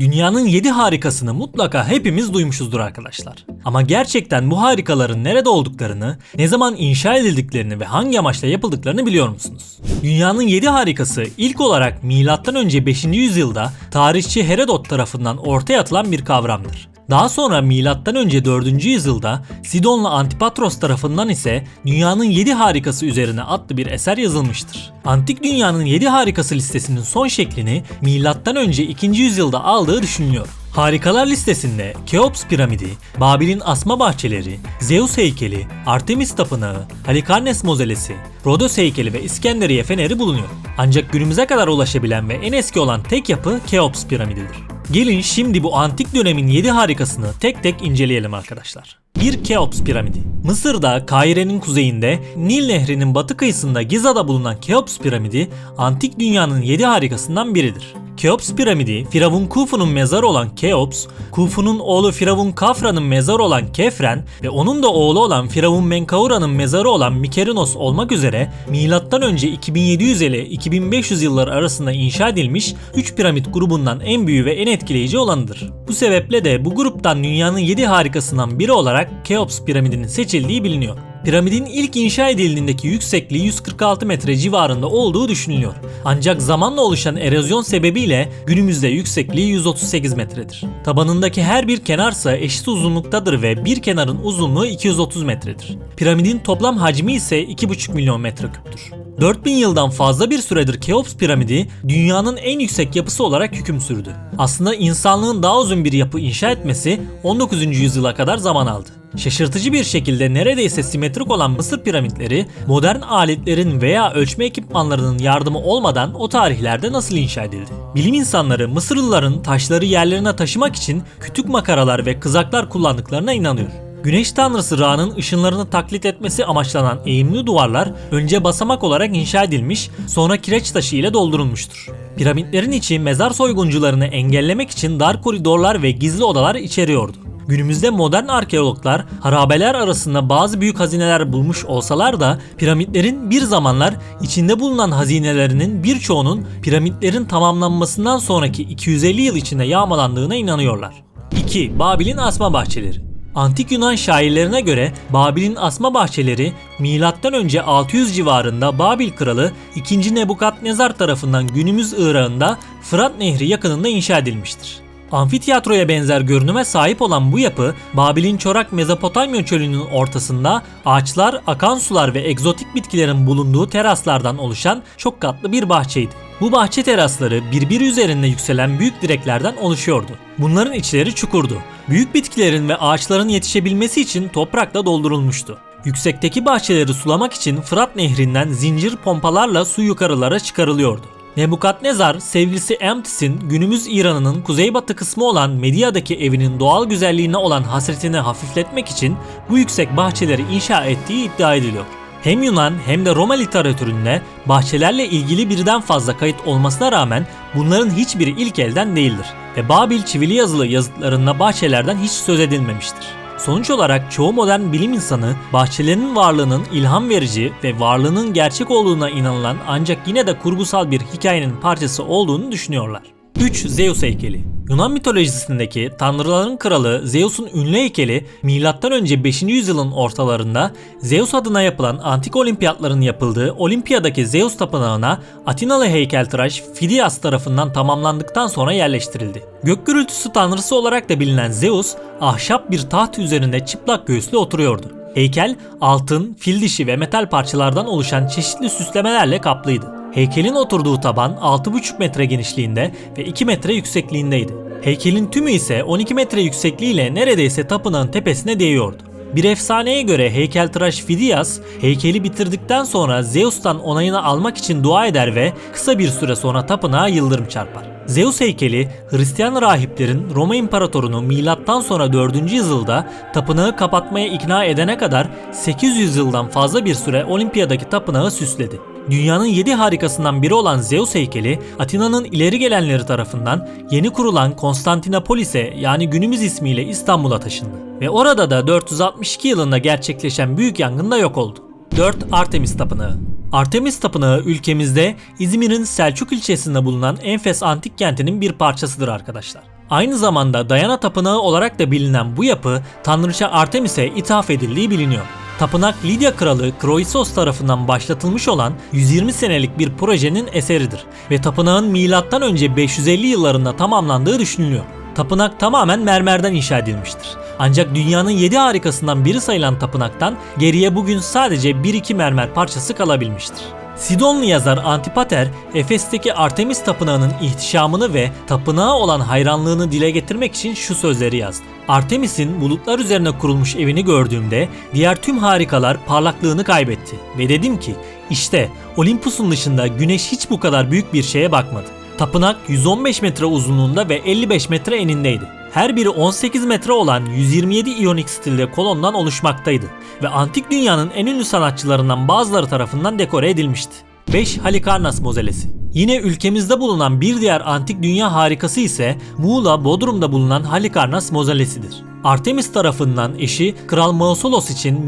Dünyanın 7 harikasını mutlaka hepimiz duymuşuzdur arkadaşlar. Ama gerçekten bu harikaların nerede olduklarını, ne zaman inşa edildiklerini ve hangi amaçla yapıldıklarını biliyor musunuz? Dünyanın 7 harikası ilk olarak M.Ö. 5. yüzyılda tarihçi Herodot tarafından ortaya atılan bir kavramdır. Daha sonra M.Ö. 4. yüzyılda Sidonlu Antipatros tarafından ise Dünyanın 7 Harikası üzerine adlı bir eser yazılmıştır. Antik Dünyanın 7 Harikası listesinin son şeklini M.Ö. 2. yüzyılda aldığı düşünülüyor. Harikalar listesinde Keops piramidi, Babil'in asma bahçeleri, Zeus heykeli, Artemis tapınağı, Halikarnes mozelesi, Rodos heykeli ve İskenderiye feneri bulunuyor. Ancak günümüze kadar ulaşabilen ve en eski olan tek yapı Keops piramididir. Gelin şimdi bu antik dönemin 7 harikasını tek tek inceleyelim arkadaşlar. 1 Keops piramidi. Mısır'da Kahire'nin kuzeyinde Nil Nehri'nin batı kıyısında Giza'da bulunan Keops piramidi antik dünyanın 7 harikasından biridir. Keops piramidi, Firavun Khufu'nun mezarı olan Keops, Khufu'nun oğlu Firavun Kafra'nın mezarı olan Kefren ve onun da oğlu olan Firavun Menkaura'nın mezarı olan Mykerinos olmak üzere M.Ö. 2700 ile 2500 yılları arasında inşa edilmiş 3 piramit grubundan en büyüğü ve en etkileyici olanıdır. Bu sebeple de bu gruptan dünyanın 7 harikasından biri olarak Keops piramidinin seçildiği biliniyor. Piramidin ilk inşa edildiğindeki yüksekliği 146 metre civarında olduğu düşünülüyor. Ancak zamanla oluşan erozyon sebebiyle günümüzde yüksekliği 138 metredir. Tabanındaki her bir kenarsa eşit uzunluktadır ve bir kenarın uzunluğu 230 metredir. Piramidin toplam hacmi ise 2,5 milyon metreküptür. 4000 yıldan fazla bir süredir Keops piramidi dünyanın en yüksek yapısı olarak hüküm sürdü. Aslında insanlığın daha uzun bir yapı inşa etmesi 19. yüzyıla kadar zaman aldı. Şaşırtıcı bir şekilde neredeyse simetrik olan Mısır piramitleri modern aletlerin veya ölçme ekipmanlarının yardımı olmadan o tarihlerde nasıl inşa edildi? Bilim insanları Mısırlıların taşları yerlerine taşımak için kütük makaralar ve kızaklar kullandıklarına inanıyor. Güneş tanrısı Ra'nın ışınlarını taklit etmesi amaçlanan eğimli duvarlar önce basamak olarak inşa edilmiş, sonra kireç taşı ile doldurulmuştur. Piramitlerin içi mezar soyguncularını engellemek için dar koridorlar ve gizli odalar içeriyordu. Günümüzde modern arkeologlar harabeler arasında bazı büyük hazineler bulmuş olsalar da piramitlerin bir zamanlar içinde bulunan hazinelerinin birçoğunun piramitlerin tamamlanmasından sonraki 250 yıl içinde yağmalandığına inanıyorlar. 2. Babil'in asma bahçeleri Antik Yunan şairlerine göre Babil'in asma bahçeleri M.Ö. 600 civarında Babil kralı 2. Nebukadnezar tarafından günümüz Irak'ında Fırat Nehri yakınında inşa edilmiştir. Amfiteyatroya benzer görünüme sahip olan bu yapı Babil'in çorak Mezopotamya çölünün ortasında ağaçlar, akan sular ve egzotik bitkilerin bulunduğu teraslardan oluşan çok katlı bir bahçeydi. Bu bahçe terasları birbiri üzerinde yükselen büyük direklerden oluşuyordu. Bunların içleri çukurdu. Büyük bitkilerin ve ağaçların yetişebilmesi için toprakla doldurulmuştu. Yüksekteki bahçeleri sulamak için Fırat Nehri'nden zincir pompalarla su yukarılara çıkarılıyordu. Nebukadnezar sevgilisi Emtis'in günümüz İran'ının kuzeybatı kısmı olan Medya'daki evinin doğal güzelliğine olan hasretini hafifletmek için bu yüksek bahçeleri inşa ettiği iddia ediliyor. Hem Yunan hem de Roma literatüründe bahçelerle ilgili birden fazla kayıt olmasına rağmen bunların hiçbiri ilk elden değildir ve Babil çivili yazılı yazıtlarında bahçelerden hiç söz edilmemiştir. Sonuç olarak çoğu modern bilim insanı bahçelerin varlığının ilham verici ve varlığının gerçek olduğuna inanılan ancak yine de kurgusal bir hikayenin parçası olduğunu düşünüyorlar. 3. Zeus heykeli Yunan mitolojisindeki tanrıların kralı Zeus'un ünlü heykeli M.Ö. 5. yüzyılın ortalarında Zeus adına yapılan antik olimpiyatların yapıldığı Olimpiya'daki Zeus tapınağına Atinalı heykeltıraş Fidias tarafından tamamlandıktan sonra yerleştirildi. Gök gürültüsü tanrısı olarak da bilinen Zeus, ahşap bir taht üzerinde çıplak göğüslü oturuyordu. Heykel altın, fil dişi ve metal parçalardan oluşan çeşitli süslemelerle kaplıydı. Heykelin oturduğu taban 6,5 metre genişliğinde ve 2 metre yüksekliğindeydi. Heykelin tümü ise 12 metre yüksekliğiyle neredeyse tapınağın tepesine değiyordu. Bir efsaneye göre heykeltıraş Fidias heykeli bitirdikten sonra Zeus'tan onayını almak için dua eder ve kısa bir süre sonra tapınağa yıldırım çarpar. Zeus heykeli Hristiyan rahiplerin Roma İmparatorunu milattan sonra 4. yüzyılda tapınağı kapatmaya ikna edene kadar 800 yıldan fazla bir süre Olimpiyadaki tapınağı süsledi. Dünyanın yedi harikasından biri olan Zeus heykeli Atina'nın ileri gelenleri tarafından yeni kurulan Konstantinopolis'e yani günümüz ismiyle İstanbul'a taşındı. Ve orada da 462 yılında gerçekleşen büyük yangında yok oldu. 4. Artemis Tapınağı Artemis Tapınağı ülkemizde İzmir'in Selçuk ilçesinde bulunan Enfes antik kentinin bir parçasıdır arkadaşlar. Aynı zamanda Dayana Tapınağı olarak da bilinen bu yapı tanrıça Artemis'e ithaf edildiği biliniyor. Tapınak Lidya Kralı Kroisos tarafından başlatılmış olan 120 senelik bir projenin eseridir ve tapınağın önce 550 yıllarında tamamlandığı düşünülüyor. Tapınak tamamen mermerden inşa edilmiştir. Ancak dünyanın 7 harikasından biri sayılan tapınaktan geriye bugün sadece 1-2 mermer parçası kalabilmiştir. Sidonlu yazar Antipater, Efes'teki Artemis Tapınağı'nın ihtişamını ve tapınağa olan hayranlığını dile getirmek için şu sözleri yazdı. Artemis'in bulutlar üzerine kurulmuş evini gördüğümde diğer tüm harikalar parlaklığını kaybetti ve dedim ki işte Olympus'un dışında güneş hiç bu kadar büyük bir şeye bakmadı. Tapınak 115 metre uzunluğunda ve 55 metre enindeydi. Her biri 18 metre olan 127 iyonik stilde kolondan oluşmaktaydı ve antik dünyanın en ünlü sanatçılarından bazıları tarafından dekore edilmişti. 5 Halikarnas mozelesi. Yine ülkemizde bulunan bir diğer antik dünya harikası ise Muğla Bodrum'da bulunan Halikarnas mozelesidir. Artemis tarafından eşi Kral Mausolos için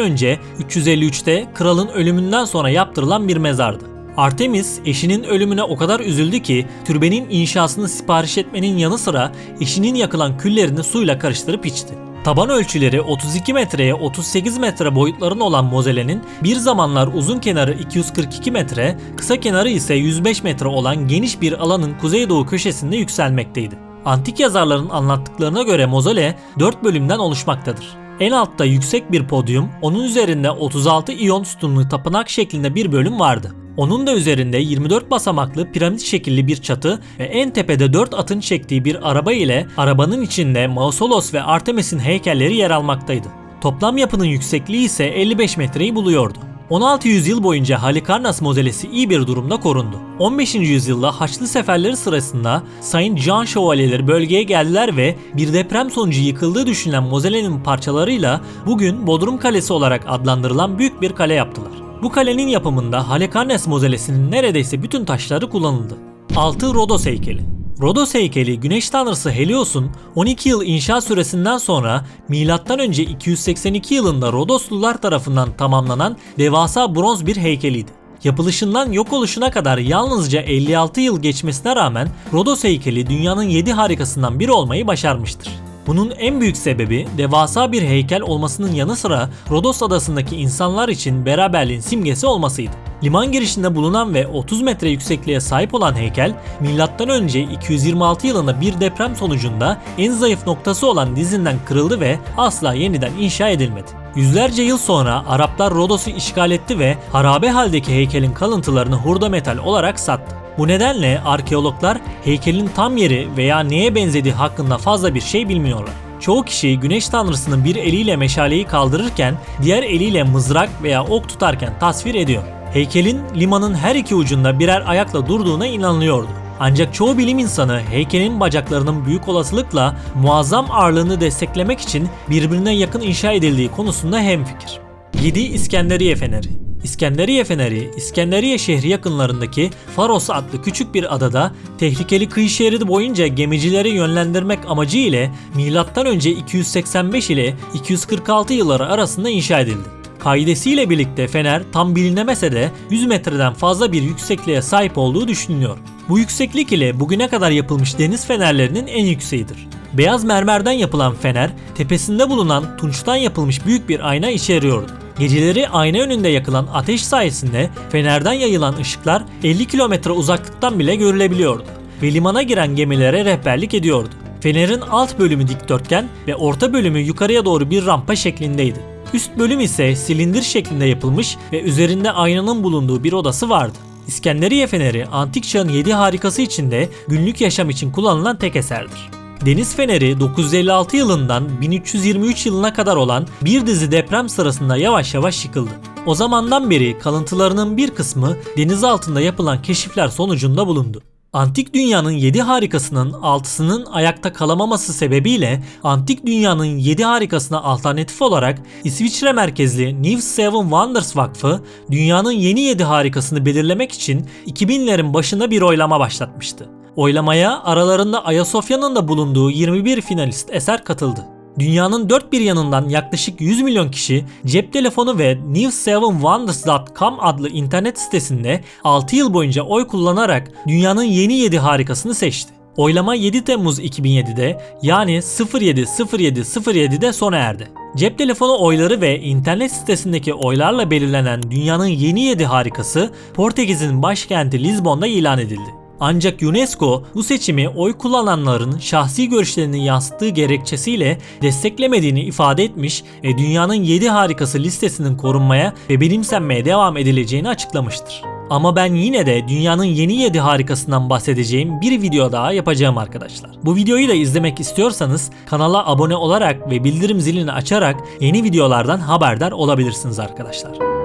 önce 353'te kralın ölümünden sonra yaptırılan bir mezardı. Artemis eşinin ölümüne o kadar üzüldü ki türbenin inşasını sipariş etmenin yanı sıra eşinin yakılan küllerini suyla karıştırıp içti. Taban ölçüleri 32 metreye 38 metre boyutlarında olan mozelenin bir zamanlar uzun kenarı 242 metre, kısa kenarı ise 105 metre olan geniş bir alanın kuzeydoğu köşesinde yükselmekteydi. Antik yazarların anlattıklarına göre mozole 4 bölümden oluşmaktadır. En altta yüksek bir podyum, onun üzerinde 36 iyon sütunlu tapınak şeklinde bir bölüm vardı. Onun da üzerinde 24 basamaklı piramit şekilli bir çatı ve en tepede 4 atın çektiği bir araba ile arabanın içinde Mausolos ve Artemis'in heykelleri yer almaktaydı. Toplam yapının yüksekliği ise 55 metreyi buluyordu. 16 yüzyıl boyunca Halikarnas mozelesi iyi bir durumda korundu. 15. yüzyılda Haçlı seferleri sırasında Saint John şövalyeleri bölgeye geldiler ve bir deprem sonucu yıkıldığı düşünülen mozelenin parçalarıyla bugün Bodrum Kalesi olarak adlandırılan büyük bir kale yaptılar. Bu kalenin yapımında Halikarnas mozelesinin neredeyse bütün taşları kullanıldı. 6 Rodos heykeli Rodos heykeli güneş tanrısı Helios'un 12 yıl inşa süresinden sonra M.Ö. 282 yılında Rodoslular tarafından tamamlanan devasa bronz bir heykeliydi. Yapılışından yok oluşuna kadar yalnızca 56 yıl geçmesine rağmen Rodos heykeli dünyanın 7 harikasından biri olmayı başarmıştır. Bunun en büyük sebebi devasa bir heykel olmasının yanı sıra Rodos adasındaki insanlar için beraberliğin simgesi olmasıydı. Liman girişinde bulunan ve 30 metre yüksekliğe sahip olan heykel, M.Ö. 226 yılında bir deprem sonucunda en zayıf noktası olan dizinden kırıldı ve asla yeniden inşa edilmedi. Yüzlerce yıl sonra Araplar Rodos'u işgal etti ve harabe haldeki heykelin kalıntılarını hurda metal olarak sattı. Bu nedenle arkeologlar heykelin tam yeri veya neye benzediği hakkında fazla bir şey bilmiyorlar. Çoğu kişi güneş tanrısının bir eliyle meşaleyi kaldırırken diğer eliyle mızrak veya ok tutarken tasvir ediyor. Heykelin limanın her iki ucunda birer ayakla durduğuna inanılıyordu. Ancak çoğu bilim insanı heykelin bacaklarının büyük olasılıkla muazzam ağırlığını desteklemek için birbirine yakın inşa edildiği konusunda hemfikir. 7 İskenderiye Feneri İskenderiye Feneri, İskenderiye şehri yakınlarındaki Faros adlı küçük bir adada tehlikeli kıyı şeridi boyunca gemicileri yönlendirmek amacı ile M.Ö. 285 ile 246 yılları arasında inşa edildi. Kaidesiyle birlikte fener tam bilinemese de 100 metreden fazla bir yüksekliğe sahip olduğu düşünülüyor. Bu yükseklik ile bugüne kadar yapılmış deniz fenerlerinin en yükseğidir. Beyaz mermerden yapılan fener, tepesinde bulunan tunçtan yapılmış büyük bir ayna içeriyordu. Geceleri ayna önünde yakılan ateş sayesinde fenerden yayılan ışıklar 50 kilometre uzaklıktan bile görülebiliyordu ve limana giren gemilere rehberlik ediyordu. Fenerin alt bölümü dikdörtgen ve orta bölümü yukarıya doğru bir rampa şeklindeydi. Üst bölüm ise silindir şeklinde yapılmış ve üzerinde aynanın bulunduğu bir odası vardı. İskenderiye Feneri antik çağın 7 harikası içinde günlük yaşam için kullanılan tek eserdir. Deniz Feneri 956 yılından 1323 yılına kadar olan bir dizi deprem sırasında yavaş yavaş yıkıldı. O zamandan beri kalıntılarının bir kısmı deniz altında yapılan keşifler sonucunda bulundu. Antik dünyanın 7 harikasının 6'sının ayakta kalamaması sebebiyle Antik dünyanın 7 harikasına alternatif olarak İsviçre merkezli New Seven Wonders Vakfı dünyanın yeni 7 harikasını belirlemek için 2000'lerin başında bir oylama başlatmıştı. Oylamaya aralarında Ayasofya'nın da bulunduğu 21 finalist eser katıldı. Dünyanın dört bir yanından yaklaşık 100 milyon kişi cep telefonu ve new7wonders.com adlı internet sitesinde 6 yıl boyunca oy kullanarak dünyanın yeni 7 harikasını seçti. Oylama 7 Temmuz 2007'de yani 07.07.07'de sona erdi. Cep telefonu oyları ve internet sitesindeki oylarla belirlenen dünyanın yeni 7 harikası Portekiz'in başkenti Lizbon'da ilan edildi. Ancak UNESCO bu seçimi oy kullananların şahsi görüşlerini yansıttığı gerekçesiyle desteklemediğini ifade etmiş ve dünyanın 7 harikası listesinin korunmaya ve benimsenmeye devam edileceğini açıklamıştır. Ama ben yine de dünyanın yeni 7 harikasından bahsedeceğim bir video daha yapacağım arkadaşlar. Bu videoyu da izlemek istiyorsanız kanala abone olarak ve bildirim zilini açarak yeni videolardan haberdar olabilirsiniz arkadaşlar.